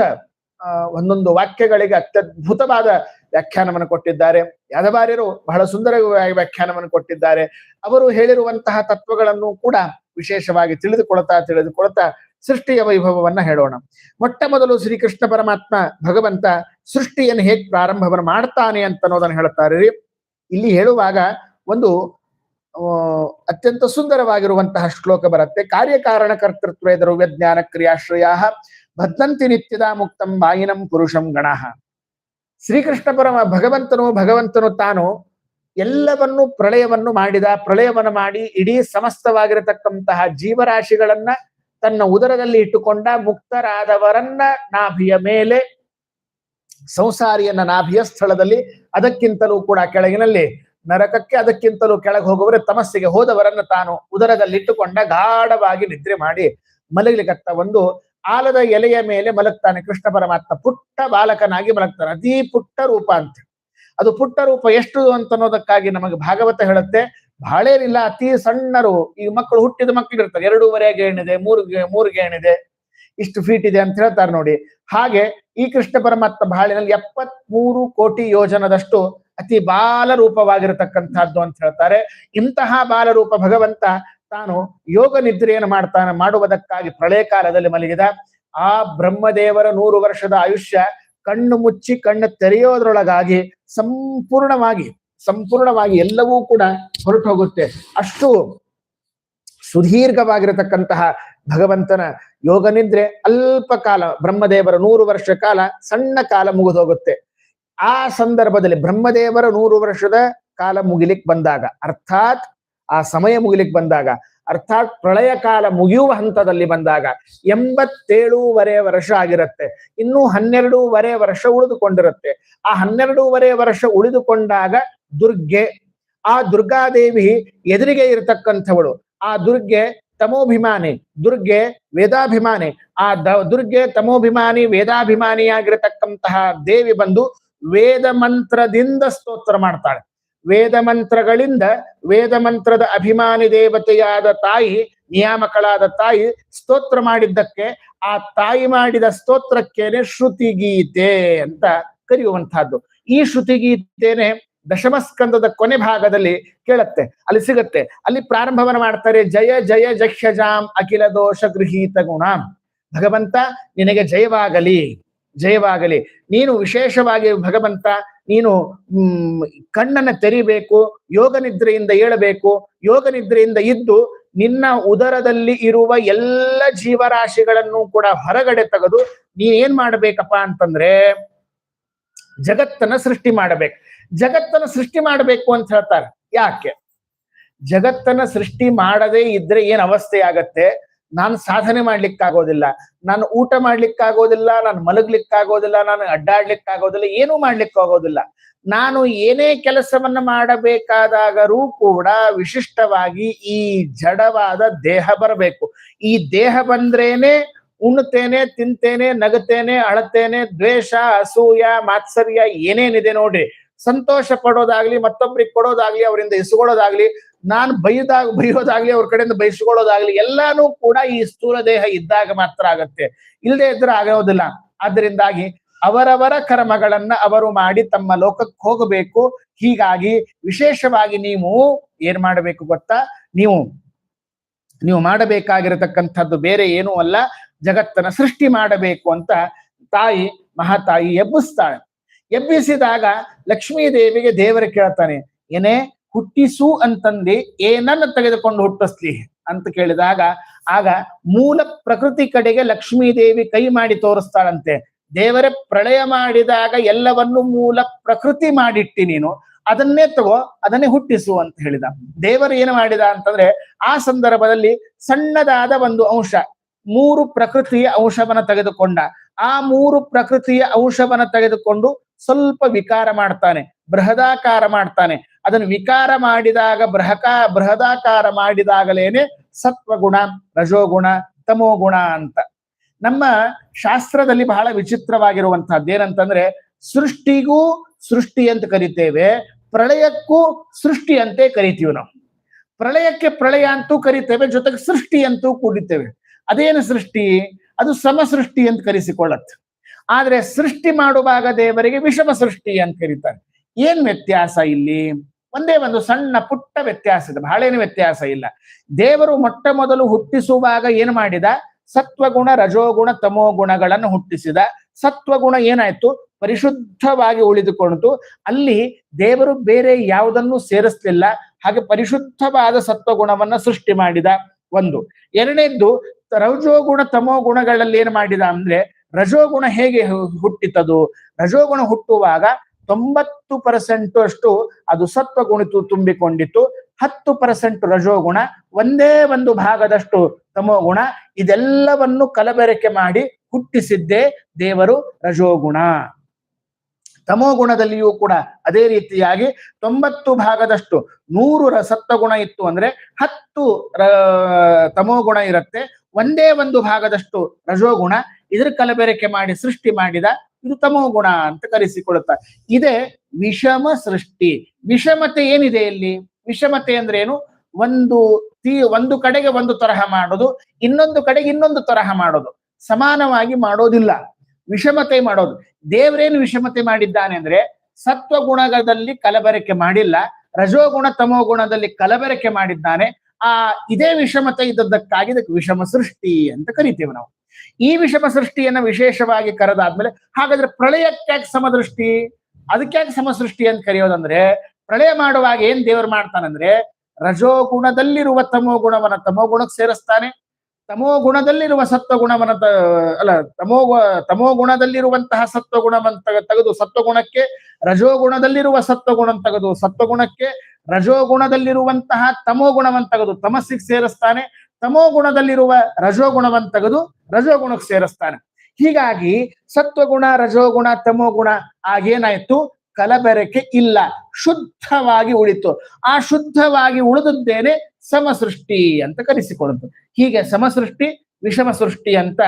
ಒಂದೊಂದು ವಾಕ್ಯಗಳಿಗೆ ಅತ್ಯದ್ಭುತವಾದ ವ್ಯಾಖ್ಯಾನವನ್ನು ಕೊಟ್ಟಿದ್ದಾರೆ. ಯಾದವಾರ್ಯರು ಬಹಳ ಸುಂದರವಾಗಿ ವ್ಯಾಖ್ಯಾನವನ್ನು ಕೊಟ್ಟಿದ್ದಾರೆ. ಅವರು ಹೇಳಿರುವಂತಹ ತತ್ವಗಳನ್ನು ಕೂಡ ವಿಶೇಷವಾಗಿ ತಿಳಿದುಕೊಳ್ತಾ ತಿಳಿದುಕೊಳ್ತಾ ಸೃಷ್ಟಿಯ ವೈಭವವನ್ನ ಹೇಳೋಣ. ಮೊಟ್ಟ ಮೊದಲು ಶ್ರೀಕೃಷ್ಣ ಪರಮಾತ್ಮ ಭಗವಂತ ಸೃಷ್ಟಿಯನ್ನು ಹೇಗೆ ಪ್ರಾರಂಭವನ್ನು ಮಾಡ್ತಾನೆ ಅಂತ ಅನ್ನೋದನ್ನು ಹೇಳ್ತಾರೆ ರೀ. ಇಲ್ಲಿ ಹೇಳುವಾಗ ಒಂದು ಅತ್ಯಂತ ಸುಂದರವಾಗಿರುವಂತಹ ಶ್ಲೋಕ ಬರುತ್ತೆ. ಕಾರ್ಯಕಾರಣ ಕರ್ತೃತ್ವ ದ್ರವ್ಯ ಜ್ಞಾನ ಕ್ರಿಯಾಶ್ರಯ ಬದ್ಧಂತಿ ನಿತ್ಯದ ಮುಕ್ತಂ ಬಾಯಿನಂ ಪುರುಷಂ ಗಣಃ. ಶ್ರೀಕೃಷ್ಣ ಪರಮ ಭಗವಂತನು ಭಗವಂತನು ತಾನು ಎಲ್ಲವನ್ನು ಪ್ರಳಯವನ್ನು ಮಾಡಿದ, ಪ್ರಳಯವನ್ನು ಮಾಡಿ ಇಡೀ ಸಮಸ್ತವಾಗಿರತಕ್ಕಂತಹ ಜೀವರಾಶಿಗಳನ್ನ ತನ್ನ ಉದರದಲ್ಲಿ ಇಟ್ಟುಕೊಂಡ ಮುಕ್ತರಾದವರನ್ನ ನಾಭಿಯ ಮೇಲೆ, ಸಂಸಾರಿಯನ್ನ ನಾಭಿಯ ಸ್ಥಳದಲ್ಲಿ ಅದಕ್ಕಿಂತಲೂ ಕೂಡ ಕೆಳಗಿನಲ್ಲಿ, ನರಕಕ್ಕೆ ಅದಕ್ಕಿಂತಲೂ ಕೆಳಗೆ ಹೋಗುವರೆ ತಮಸ್ಸಿಗೆ ಹೋದವರನ್ನ ತಾನು ಉದರದಲ್ಲಿಟ್ಟುಕೊಂಡ ಗಾಢವಾಗಿ ನಿದ್ರೆ ಮಾಡಿ ಮಲಗಲಿಕತ್ತ ಒಂದು ಆಲದ ಎಲೆಯ ಮೇಲೆ ಮಲಗ್ತಾನೆ ಕೃಷ್ಣ ಪರಮಾತ್ಮ. ಪುಟ್ಟ ಬಾಲಕನಾಗಿ ಮಲಗ್ತಾನೆ. ಅತಿ ಪುಟ್ಟ ರೂಪ ಅಂತ. ಅದು ಪುಟ್ಟ ರೂಪ ಎಷ್ಟು ಅಂತ ಅನ್ನೋದಕ್ಕಾಗಿ ನಮಗೆ ಭಾಗವತ ಹೇಳುತ್ತೆ. ಬಹಳೇನಿಲ್ಲ ಅತಿ ಸಣ್ಣರು. ಈ ಮಕ್ಕಳು ಹುಟ್ಟಿದ ಮಕ್ಕಳು ಇರ್ತಾರೆ. ಎರಡೂವರೆ ಗೇಣಿದೆ ಮೂರು ಮೂರು ಗೇಣಿದೆ ಇಷ್ಟು ಫೀಟ್ ಇದೆ ಅಂತ ಹೇಳ್ತಾರೆ ನೋಡಿ. ಹಾಗೆ ಈ ಕೃಷ್ಣ ಪರಮಾತ್ಮ ಬಾಳಿನಲ್ಲಿ ಎಪ್ಪತ್ಮೂರು ಕೋಟಿ ಯೋಜನದಷ್ಟು ಅತಿ ಬಾಲ ರೂಪವಾಗಿರತಕ್ಕಂಥದ್ದು ಅಂತ ಹೇಳ್ತಾರೆ. ಇಂತಹ ಬಾಲರೂಪ ಭಗವಂತ ತಾನು ಯೋಗ ನಿದ್ರೆಯನ್ನು ಮಾಡ್ತಾನೆ, ಮಾಡುವುದಕ್ಕಾಗಿ ಪ್ರಳಯ ಕಾಲದಲ್ಲಿ ಮಲಗಿದ. ಆ ಬ್ರಹ್ಮದೇವರ ನೂರು ವರ್ಷದ ಆಯುಷ್ಯ ಕಣ್ಣು ಮುಚ್ಚಿ ಕಣ್ಣು ತೆರೆಯೋದ್ರೊಳಗಾಗಿ ಸಂಪೂರ್ಣವಾಗಿ ಸಂಪೂರ್ಣವಾಗಿ ಎಲ್ಲವೂ ಕೂಡ ಹೊರಟು ಹೋಗುತ್ತೆ ಅಷ್ಟು ಸುದೀರ್ಘವಾಗಿರತಕ್ಕಂತಹ ಭಗವಂತನ ಯೋಗ ನಿದ್ರೆ ಅಲ್ಪ ಕಾಲ, ಬ್ರಹ್ಮದೇವರ ನೂರು ವರ್ಷ ಕಾಲ ಸಣ್ಣ ಕಾಲ ಮುಗಿದು ಹೋಗುತ್ತೆ ಆ ಸಂದರ್ಭದಲ್ಲಿ ಬ್ರಹ್ಮದೇವರ ನೂರು ವರ್ಷದ ಕಾಲ ಮುಗಿಲಿಕ್ ಬಂದಾಗ, ಅರ್ಥಾತ್ ಆ ಸಮಯ ಮುಗಿಲಿಕ್ಕೆ ಬಂದಾಗ, ಅರ್ಥಾತ್ ಪ್ರಳಯ ಕಾಲ ಮುಗಿಯುವ ಹಂತದಲ್ಲಿ ಬಂದಾಗ ಎಂಬತ್ತೇಳೂವರೆ ವರ್ಷ ಆಗಿರುತ್ತೆ. ಇನ್ನು ಹನ್ನೆರಡೂವರೆ ವರ್ಷ ಉಳಿದುಕೊಂಡಿರುತ್ತೆ. ಆ ಹನ್ನೆರಡೂವರೆ ವರ್ಷ ಉಳಿದುಕೊಂಡಾಗ ದುರ್ಗೆ, ಆ ದುರ್ಗಾದೇವಿ ಎದುರಿಗೆ ಇರತಕ್ಕಂಥವಳು. ಆ ದುರ್ಗೆ ತಮೋಭಿಮಾನಿ, ದುರ್ಗೆ ವೇದಾಭಿಮಾನಿ, ಆ ದ- ದುರ್ಗೆ ತಮೋಭಿಮಾನಿ, ವೇದಾಭಿಮಾನಿಯಾಗಿರತಕ್ಕಂತಹ ದೇವಿ ಬಂದು ವೇದ ಮಂತ್ರದಿಂದ ಸ್ತೋತ್ರ ಮಾಡ್ತಾಳೆ. ವೇದ ಮಂತ್ರಗಳಿಂದ ವೇದ ಮಂತ್ರದ ಅಭಿಮಾನಿ ದೇವತೆಯಾದ ತಾಯಿ, ನಿಯಾಮಕಳಾದ ತಾಯಿ ಸ್ತೋತ್ರ ಮಾಡಿದ್ದಕ್ಕೆ, ಆ ತಾಯಿ ಮಾಡಿದ ಸ್ತೋತ್ರಕ್ಕೇನೆ ಶ್ರುತಿಗೀತೆ ಅಂತ ಕರೆಯುವಂತಹದ್ದು ಈ ಶ್ರುತಿಗೀತೆನೆ ದಶಮಸ್ಕಂದದ ಕೊನೆ ಭಾಗದಲ್ಲಿ ಕೇಳತ್ತೆ. ಅಲ್ಲಿ ಸಿಗತ್ತೆ. ಅಲ್ಲಿ ಪ್ರಾರಂಭವನ್ನ ಮಾಡ್ತಾರೆ, ಜಯ ಜಯ ಜಕ್ಷಜಾಂ ಅಖಿಲ ದೋಷ ಗೃಹೀತ ಗುಣಾಂ. ಭಗವಂತ ನಿನಗೆ ಜಯವಾಗಲಿ ಜಯವಾಗಲಿ. ನೀನು ವಿಶೇಷವಾಗಿ ಭಗವಂತ ನೀನು ಕಣ್ಣನ್ನ ತೆರಿಬೇಕು, ಯೋಗ ನಿದ್ರೆಯಿಂದ ಏಳಬೇಕು, ಯೋಗ ನಿದ್ರೆಯಿಂದ ಇದ್ದು ನಿನ್ನ ಉದರದಲ್ಲಿ ಇರುವ ಎಲ್ಲ ಜೀವರಾಶಿಗಳನ್ನು ಕೂಡ ಹೊರಗಡೆ ತೆಗೆದು ನೀನೇನ್ ಮಾಡ್ಬೇಕಪ್ಪ ಅಂತಂದ್ರೆ ಜಗತ್ತನ್ನ ಸೃಷ್ಟಿ ಮಾಡಬೇಕು. ಜಗತ್ತನ್ನ ಸೃಷ್ಟಿ ಮಾಡಬೇಕು ಅಂತ ಹೇಳ್ತಾರೆ. ಯಾಕೆ? ಜಗತ್ತನ್ನ ಸೃಷ್ಟಿ ಮಾಡದೇ ಇದ್ರೆ ಏನ್ ಅವಸ್ಥೆ ಆಗತ್ತೆ? ನಾನು ಸಾಧನೆ ಮಾಡ್ಲಿಕ್ಕಾಗೋದಿಲ್ಲ, ನಾನು ಊಟ ಮಾಡ್ಲಿಕ್ಕಾಗೋದಿಲ್ಲ, ನಾನು ಮಲಗ್ಲಿಕ್ಕಾಗೋದಿಲ್ಲ, ನಾನು ಅಡ್ಡಾಡ್ಲಿಕ್ಕಾಗೋದಿಲ್ಲ, ಏನೂ ಮಾಡ್ಲಿಕ್ಕಾಗೋದಿಲ್ಲ. ನಾನು ಏನೇ ಕೆಲಸವನ್ನ ಮಾಡಬೇಕಾದಾಗರೂ ಕೂಡ ವಿಶಿಷ್ಟವಾಗಿ ಈ ಜಡವಾದ ದೇಹ ಬರಬೇಕು. ಈ ದೇಹ ಬಂದ್ರೇನೆ ಉಣ್ತೇನೆ ತಿಂತೇನೆ ನಗತೇನೆ ಅಳತೇನೆ ದ್ವೇಷ, ಅಸೂಯ, ಮಾತ್ಸರ್ಯ ಏನೇನಿದೆ ನೋಡ್ರಿ. ಸಂತೋಷ ಪಡೋದಾಗ್ಲಿ, ಮತ್ತೊಬ್ರಿಗೆ ಕೊಡೋದಾಗ್ಲಿ, ಅವರಿಂದ ಇಸ್ಕೊಳ್ಳೋದಾಗ್ಲಿ ನಾನ್ ಬೈದಾಗ, ಬೈಯೋದಾಗ್ಲಿ, ಅವ್ರ ಕಡೆಯಿಂದ ಬಯಸ್ಕೊಳ್ಳೋದಾಗ್ಲಿ ಎಲ್ಲಾನು ಕೂಡ ಈ ಸ್ಥೂಲ ದೇಹ ಇದ್ದಾಗ ಮಾತ್ರ ಆಗತ್ತೆ. ಇಲ್ಲದೆ ಇದ್ರೆ ಆಗೋದಿಲ್ಲ. ಅದರಿಂದಾಗಿ ಅವರವರ ಕರ್ಮಗಳನ್ನ ಅವರು ಮಾಡಿ ತಮ್ಮ ಲೋಕಕ್ಕೆ ಹೋಗಬೇಕು. ಹೀಗಾಗಿ ವಿಶೇಷವಾಗಿ ನೀವು ಏನ್ ಮಾಡಬೇಕು ಗೊತ್ತಾ? ನೀವು ನೀವು ಮಾಡಬೇಕಾಗಿರತಕ್ಕಂಥದ್ದು ಬೇರೆ ಏನೂ ಅಲ್ಲ. ಜಗತ್ತನ್ನ ಸೃಷ್ಟಿ ಮಾಡಬೇಕು ಅಂತ ತಾಯಿ, ಮಹಾತಾಯಿ ಎಬ್ಬಿಸ್ತಾಳೆ. ಎಬ್ಬಿಸಿದಾಗ ಲಕ್ಷ್ಮೀ ದೇವಿಗೆ ದೇವರು ಕೇಳ್ತಾನೆ, ಏನೇ ಹುಟ್ಟಿಸು ಅಂತಂದೆ ಏನನ್ನ ತೆಗೆದುಕೊಂಡು ಹುಟ್ಟಿಸ್ಲಿ ಅಂತ ಕೇಳಿದಾಗ, ಆಗ ಮೂಲ ಪ್ರಕೃತಿ ಕಡೆಗೆ ಲಕ್ಷ್ಮೀ ದೇವಿ ಕೈ ಮಾಡಿ ತೋರಿಸ್ತಾಳಂತೆ. ದೇವರೇ ಪ್ರಳಯ ಮಾಡಿದಾಗ ಎಲ್ಲವನ್ನು ಮೂಲ ಪ್ರಕೃತಿ ಮಾಡಿಟ್ಟಿ ನೀನು. ಅದನ್ನೇ ತಗೋ, ಅದನ್ನೇ ಹುಟ್ಟಿಸು ಅಂತ ಹೇಳಿದ. ದೇವರು ಏನು ಮಾಡಿದ ಅಂತಂದ್ರೆ, ಆ ಸಂದರ್ಭದಲ್ಲಿ ಸಣ್ಣದಾದ ಒಂದು ಅಂಶ, ಮೂರು ಪ್ರಕೃತಿಯ ಅಂಶವನ್ನ ತೆಗೆದುಕೊಂಡ. ಆ ಮೂರು ಪ್ರಕೃತಿಯ ಅಂಶವನ್ನ ತೆಗೆದುಕೊಂಡು ಸ್ವಲ್ಪ ವಿಕಾರ ಮಾಡ್ತಾನೆ, ಬೃಹದಾಕಾರ ಮಾಡ್ತಾನೆ. ಅದನ್ನು ವಿಕಾರ ಮಾಡಿದಾಗ ಬೃಹಕಾ ಬೃಹದಾಕಾರ ಮಾಡಿದಾಗಲೇನೆ ಸತ್ವಗುಣ, ರಜೋಗುಣ, ತಮೋಗುಣ ಅಂತ. ನಮ್ಮ ಶಾಸ್ತ್ರದಲ್ಲಿ ಬಹಳ ವಿಚಿತ್ರವಾಗಿರುವಂತಹದ್ದು ಏನಂತಂದ್ರೆ, ಸೃಷ್ಟಿಗೂ ಸೃಷ್ಟಿ ಅಂತ ಕರಿತೇವೆ, ಪ್ರಳಯಕ್ಕೂ ಸೃಷ್ಟಿ ಅಂತೆ ಕರಿತೀವಿ ನಾವು. ಪ್ರಳಯಕ್ಕೆ ಪ್ರಳಯ ಅಂತೂ ಕರಿತೇವೆ, ಜೊತೆಗೆ ಸೃಷ್ಟಿ ಅಂತೂ ಕೂಡಿತೇವೆ. ಅದೇನು ಸೃಷ್ಟಿ? ಅದು ಸಮ ಸೃಷ್ಟಿ ಅಂತ ಕರೆಸಿಕೊಳ್ಳತ್ತೆ. ಆದ್ರೆ ಸೃಷ್ಟಿ ಮಾಡುವಾಗ ದೇವರಿಗೆ ವಿಷಮ ಸೃಷ್ಟಿ ಅಂತ ಕರೀತಾರೆ. ಏನ್ ವ್ಯತ್ಯಾಸ ಇಲ್ಲಿ? ಒಂದೇ ಒಂದು ಸಣ್ಣ ಪುಟ್ಟ ವ್ಯತ್ಯಾಸ ಇದೆ. ಬಹಳೇನು ವ್ಯತ್ಯಾಸ ಇಲ್ಲ. ದೇವರು ಮೊಟ್ಟ ಮೊದಲು ಹುಟ್ಟಿಸುವಾಗ ಏನು ಮಾಡಿದ? ಸತ್ವಗುಣ, ರಜೋಗುಣ ತಮೋ ಗುಣಗಳನ್ನು ಹುಟ್ಟಿಸಿದ. ಸತ್ವಗುಣ ಏನಾಯ್ತು? ಪರಿಶುದ್ಧವಾಗಿ ಉಳಿದುಕೊಂಡಿತು. ಅಲ್ಲಿ ದೇವರು ಬೇರೆ ಯಾವುದನ್ನು ಸೇರಿಸ್ಲಿಲ್ಲ. ಹಾಗೆ ಪರಿಶುದ್ಧವಾದ ಸತ್ವಗುಣವನ್ನ ಸೃಷ್ಟಿ ಮಾಡಿದ ಒಂದು. ಎರಡನೇದ್ದು, ರಜೋಗುಣ ತಮೋ ಗುಣಗಳಲ್ಲಿ ಏನ್ ಮಾಡಿದ ಅಂದ್ರೆ, ರಜೋಗುಣ ಹೇಗೆ ಹುಟ್ಟಿತದು? ರಜೋಗುಣ ಹುಟ್ಟುವಾಗ ತೊಂಬತ್ತು ಪರ್ಸೆಂಟ್ ಅಷ್ಟು ಅದು ಸತ್ವಗುಣಿತು ತುಂಬಿಕೊಂಡಿತ್ತು. ಹತ್ತು ಪರ್ಸೆಂಟ್ ರಜೋಗುಣ, ಒಂದೇ ಒಂದು ಭಾಗದಷ್ಟು ತಮೋಗುಣ, ಇದೆಲ್ಲವನ್ನು ಕಲಬೆರಕೆ ಮಾಡಿ ಹುಟ್ಟಿಸಿದ್ದೇ ದೇವರು ರಜೋಗುಣ. ತಮೋಗುಣದಲ್ಲಿಯೂ ಕೂಡ ಅದೇ ರೀತಿಯಾಗಿ ತೊಂಬತ್ತು ಭಾಗದಷ್ಟು ನೂರು ರ ಸತ್ವಗುಣ ಇತ್ತು ಅಂದ್ರೆ ಹತ್ತು ರ- ತಮೋಗುಣ ಇರುತ್ತೆ. ಒಂದೇ ಒಂದು ಭಾಗದಷ್ಟು ರಜೋಗುಣ, ಇದ್ರ ಕಲಬೆರಕೆ ಮಾಡಿ ಸೃಷ್ಟಿ ಮಾಡಿದ ಇದು ತಮೋಗುಣ ಅಂತ ಕರೆಸಿಕೊಳ್ಳುತ್ತಾ. ಇದೇ ವಿಷಮ ಸೃಷ್ಟಿ. ವಿಷಮತೆ ಏನಿದೆ ಇಲ್ಲಿ? ವಿಷಮತೆ ಅಂದ್ರೆ ಏನು? ಒಂದು ತೀ, ಒಂದು ಕಡೆಗೆ ಒಂದು ತರಹ ಮಾಡೋದು, ಇನ್ನೊಂದು ಕಡೆಗೆ ಇನ್ನೊಂದು ತರಹ ಮಾಡೋದು. ಸಮಾನವಾಗಿ ಮಾಡೋದಿಲ್ಲ. ವಿಷಮತೆ ಮಾಡೋದು. ದೇವರೇನು ವಿಷಮತೆ ಮಾಡಿದ್ದಾನೆ ಅಂದ್ರೆ ಸತ್ವ ಗುಣದಲ್ಲಿ ಕಲಬೆರಕೆ ಮಾಡಿಲ್ಲ, ರಜೋಗುಣ ತಮೋ ಗುಣದಲ್ಲಿ ಕಲಬೆರಕೆ ಮಾಡಿದ್ದಾನೆ. ಆ, ಇದೇ ವಿಷಮತೆ ಇದ್ದದ್ದಕ್ಕಾಗಿ ಇದಕ್ಕೆ ವಿಷಮ ಸೃಷ್ಟಿ ಅಂತ ಕರಿತೇವೆ ನಾವು. ಈ ವಿಷಮ ಸೃಷ್ಟಿಯನ್ನ ವಿಶೇಷವಾಗಿ ಕರೆದಾದ್ಮೇಲೆ ಹಾಗಾದ್ರೆ ಪ್ರಳಯಕ್ಕೆ ಸಮದೃಷ್ಟಿ? ಅದಕ್ಕೆ ಸಮಸೃಷ್ಟಿ ಅಂತ ಕರೆಯೋದಂದ್ರೆ, ಪ್ರಳಯ ಮಾಡುವಾಗ ಏನ್ ದೇವರು ಮಾಡ್ತಾನಂದ್ರೆ ರಜೋಗುಣದಲ್ಲಿರುವ ತಮೋ ಗುಣವನ್ನ ತಮೋ ಗುಣಕ್ಕೆ ಸೇರಿಸ್ತಾನೆ. ತಮೋ ಗುಣದಲ್ಲಿರುವ ಸತ್ವ ಗುಣವನ್ನ ಅಲ್ಲ, ತಮೋ ತಮೋ ಗುಣದಲ್ಲಿರುವಂತಹ ಸತ್ವ ಗುಣವನ್ನು ತಗ- ತೆಗೆದು ಸತ್ವಗುಣಕ್ಕೆ ರಜೋಗುಣದಲ್ಲಿರುವ ಸತ್ವಗುಣ ತೆಗೆದು ಸತ್ವಗುಣಕ್ಕೆ ರಜೋಗುಣದಲ್ಲಿರುವಂತಹ ತಮೋ ಗುಣವನ್ನು ತೆಗೆದು ತಮಸ್ಸಿಗೆ ಸೇರಿಸ್ತಾನೆ. ತಮೋ ಗುಣದಲ್ಲಿರುವ ರಜೋಗುಣವನ್ನು ತೆಗೆದು ರಜೋಗುಣಕ್ಕೆ ಸೇರಿಸ್ತಾನೆ. ಹೀಗಾಗಿ ಸತ್ವಗುಣ ರಜೋಗುಣ ತಮೋ ಗುಣ ಆಗೇನಾಯ್ತು? ಕಲಬೆರಕೆ ಇಲ್ಲ. ಶುದ್ಧವಾಗಿ ಉಳಿತು. ಆ ಶುದ್ಧವಾಗಿ ಉಳಿದದ್ದೇನೆ ಸಮಸೃಷ್ಟಿ ಅಂತ ಕರೆಸಿಕೊಳ್ಳುತ್ತೆ ಹೀಗೆ ಸಮಸೃಷ್ಟಿ ವಿಷಮ ಸೃಷ್ಟಿ ಅಂತ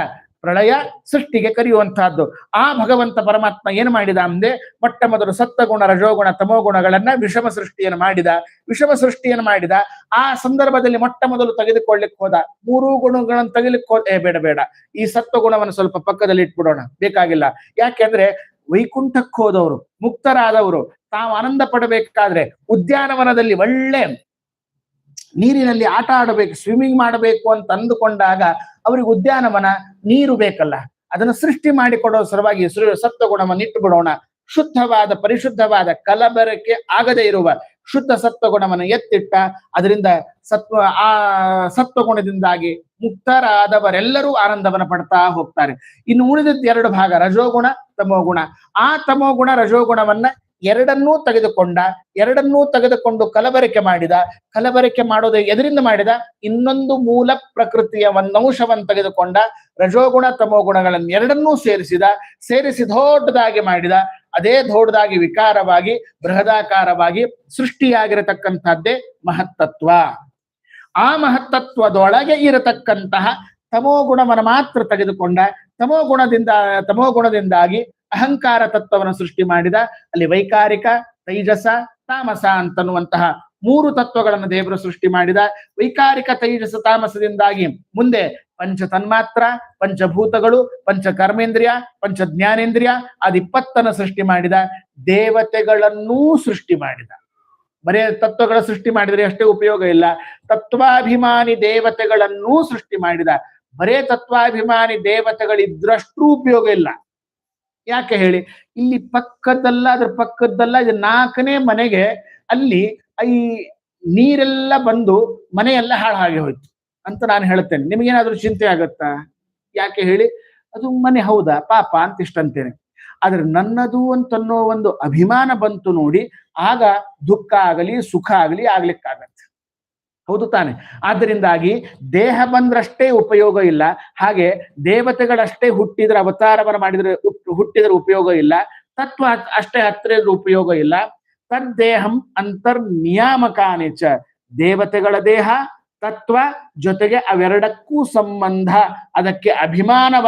ಪ್ರಳಯ ಸೃಷ್ಟಿಗೆ ಕರೆಯುವಂತಹದ್ದು. ಆ ಭಗವಂತ ಪರಮಾತ್ಮ ಏನು ಮಾಡಿದ ಅಂದೆ, ಮೊಟ್ಟ ಮೊದಲು ಸತ್ವಗುಣ ರಜೋಗುಣ, ತಮೋಗುಣಗಳನ್ನ ವಿಷಮ ಸೃಷ್ಟಿಯನ್ನು ಮಾಡಿದ. ವಿಷಮ ಸೃಷ್ಟಿಯನ್ನು ಮಾಡಿದ. ಆ ಸಂದರ್ಭದಲ್ಲಿ ಮೊಟ್ಟ ಮೊದಲು ತೆಗೆದುಕೊಳ್ಳಿಕ್ ಹೋದ. ಮೂರೂ ಗುಣಗಳನ್ನು ತೆಗಿಲಿಕ್ಕೆ ಹೋದ. ಬೇಡ ಬೇಡ. ಈ ಸತ್ವಗುಣವನ್ನು ಸ್ವಲ್ಪ ಪಕ್ಕದಲ್ಲಿ ಇಟ್ಬಿಡೋಣ. ಬೇಕಾಗಿಲ್ಲ. ಯಾಕೆಂದ್ರೆ ವೈಕುಂಠಕ್ಕೆ ಹೋದವರು, ಮುಕ್ತರಾದವರು, ತಾವು ಆನಂದ ಪಡಬೇಕಾದ್ರೆ ಉದ್ಯಾನವನದಲ್ಲಿ ಒಳ್ಳೆ ನೀರಿನಲ್ಲಿ ಆಟ ಆಡಬೇಕು ಸ್ವಿಮ್ಮಿಂಗ್ ಮಾಡಬೇಕು ಅಂತ ಅಂದುಕೊಂಡಾಗ ಅವರಿಗೆ ಉದ್ಯಾನವನ ನೀರು ಬೇಕಲ್ಲ. ಅದನ್ನು ಸೃಷ್ಟಿ ಮಾಡಿಕೊಡೋ ಸಲುವಾಗಿ ಸತ್ವ ಸತ್ವಗುಣವನ್ನು ಇಟ್ಟು ಬಿಡೋಣ ಶುದ್ಧವಾದ, ಪರಿಶುದ್ಧವಾದ ಕಲಬರಕ್ಕೆ ಆಗದೇ ಇರುವ ಶುದ್ಧ ಸತ್ವಗುಣವನ್ನು ಎತ್ತಿಟ್ಟ, ಅದರಿಂದ ಸತ್ವ, ಆ ಸತ್ವಗುಣದಿಂದಾಗಿ ಮುಕ್ತರಾದವರೆಲ್ಲರೂ ಆನಂದವನ್ನು ಪಡ್ತಾ ಹೋಗ್ತಾರೆ. ಇನ್ನು ಉಳಿದದ್ದು ಎರಡು ಭಾಗ, ರಜೋಗುಣ, ತಮೋಗುಣ. ಆ ತಮೋಗುಣ, ರಜೋಗುಣವನ್ನ ಎರಡನ್ನೂ ತೆಗೆದುಕೊಂಡ, ಎರಡನ್ನೂ ತೆಗೆದುಕೊಂಡು ಕಲಬೆರಕೆ ಮಾಡಿದ, ಕಲಬೆರಕೆ ಮಾಡೋದು ಎದರಿಂದ ಮಾಡಿದ? ಇನ್ನೊಂದು ಮೂಲ ಪ್ರಕೃತಿಯ ಒಂದಂಶವನ್ನು ತೆಗೆದುಕೊಂಡ, ರಜೋಗುಣ, ತಮೋಗುಣಗಳನ್ನು ಎರಡನ್ನೂ ಸೇರಿಸಿದ, ಸೇರಿಸಿ ದೊಡ್ಡದಾಗಿ ಮಾಡಿದ, ಅದೇ ದೊಡ್ಡದಾಗಿ ವಿಕಾರವಾಗಿ, ಬೃಹದಾಕಾರವಾಗಿ ಸೃಷ್ಟಿಯಾಗಿರತಕ್ಕಂಥದ್ದೇ ಮಹತ್ತತ್ವ. ಆ ಮಹತ್ತತ್ವದೊಳಗೆ ಇರತಕ್ಕಂತಹ ತಮೋಗುಣವನ್ನು ಮಾತ್ರ ತೆಗೆದುಕೊಂಡ, ತಮೋಗುಣದಿಂದ, ತಮೋಗುಣದಿಂದಾಗಿ ಅಹಂಕಾರ ತತ್ವವನ್ನು ಸೃಷ್ಟಿ ಮಾಡಿದ, ಅಲ್ಲಿ ವೈಕಾರಿಕ, ತೈಜಸ, ತಾಮಸ ಅಂತನ್ನುವಂತಹ ಮೂರು ತತ್ವಗಳನ್ನು ದೇವರು ಸೃಷ್ಟಿ ಮಾಡಿದ. ವೈಕಾರಿಕ, ತೈಜಸ, ತಾಮಸದಿಂದಾಗಿ ಮುಂದೆ ಪಂಚ ತನ್ಮಾತ್ರ ಪಂಚಭೂತಗಳು ಪಂಚ ಕರ್ಮೇಂದ್ರಿಯ ಪಂಚ ಜ್ಞಾನೇಂದ್ರಿಯ ಅದ್ ಇಪ್ಪತ್ತನ್ನು ಸೃಷ್ಟಿ ಮಾಡಿದ. ದೇವತೆಗಳನ್ನೂ ಸೃಷ್ಟಿ ಮಾಡಿದ. ಬರೇ ತತ್ವಗಳ ಸೃಷ್ಟಿ ಮಾಡಿದರೆ ಅಷ್ಟೇ ಉಪಯೋಗ ಇಲ್ಲ. ತತ್ವಾಭಿಮಾನಿ ದೇವತೆಗಳನ್ನೂ ಸೃಷ್ಟಿ ಮಾಡಿದ. ಬರೇ ತತ್ವಾಭಿಮಾನಿ ದೇವತೆಗಳಿದ್ರಷ್ಟು ಉಪಯೋಗ ಇಲ್ಲ. ಯಾಕೆ ಹೇಳಿ? ಇಲ್ಲಿ ಪಕ್ಕದಲ್ಲ, ಅದ್ರ ಪಕ್ಕದ್ದಲ್ಲ ಇದು ನಾಲ್ಕನೇ ಮನೆಗೆ ಅಲ್ಲಿ ಈ ನೀರೆಲ್ಲ ಬಂದು ಮನೆಯೆಲ್ಲ ಹಾಳಾಗಿ ಹೋಯ್ತು ಅಂತ ನಾನು ಹೇಳ್ತೇನೆ ನಿಮಗೇನಾದ್ರೂ ಚಿಂತೆ ಆಗತ್ತಾ? ಯಾಕೆ ಹೇಳಿ? ಅದು ಮನೆ ಹೌದಾ? ಪಾಪ ಅಂತ ಇಷ್ಟಂತೇನೆ ಆದ್ರೆ ನನ್ನದು ಅಂತನ್ನೋ ಒಂದು ಅಭಿಮಾನ ಬಂತು ನೋಡಿ, ಆಗ ದುಃಖ ಆಗಲಿ, ಸುಖ ಆಗಲಿ ಆಗ್ಲಿಕ್ಕಾಗತ್ತೆ ಹೌದು ತಾನೆ. ಆದ್ದರಿಂದಾಗಿ ದೇಹ ಬಂದ್ರಷ್ಟೇ ಉಪಯೋಗ ಇಲ್ಲ. ಹಾಗೆ ದೇವತೆಗಳಷ್ಟೇ ಹುಟ್ಟಿದ್ರೆ, ಅವತಾರವನ್ನು ಮಾಡಿದ್ರೆ ಹುಟ್- ಹುಟ್ಟಿದ್ರೆ ಉಪಯೋಗ ಇಲ್ಲ. ತತ್ವ ಅಷ್ಟೇ ಹತ್ತಿರ ಉಪಯೋಗ ಇಲ್ಲ. ತದ್ದೇಹಂ ಅಂತರ್ ನಿಯಾಮಕಾನಿಚ ದೇವತೆಗಳ ದೇಹ, ತತ್ವ ಜೊತೆಗೆ ಅವೆರಡಕ್ಕೂ ಸಂಬಂಧ. ಅದಕ್ಕೆ ಅಭಿಮಾನವನ್ನ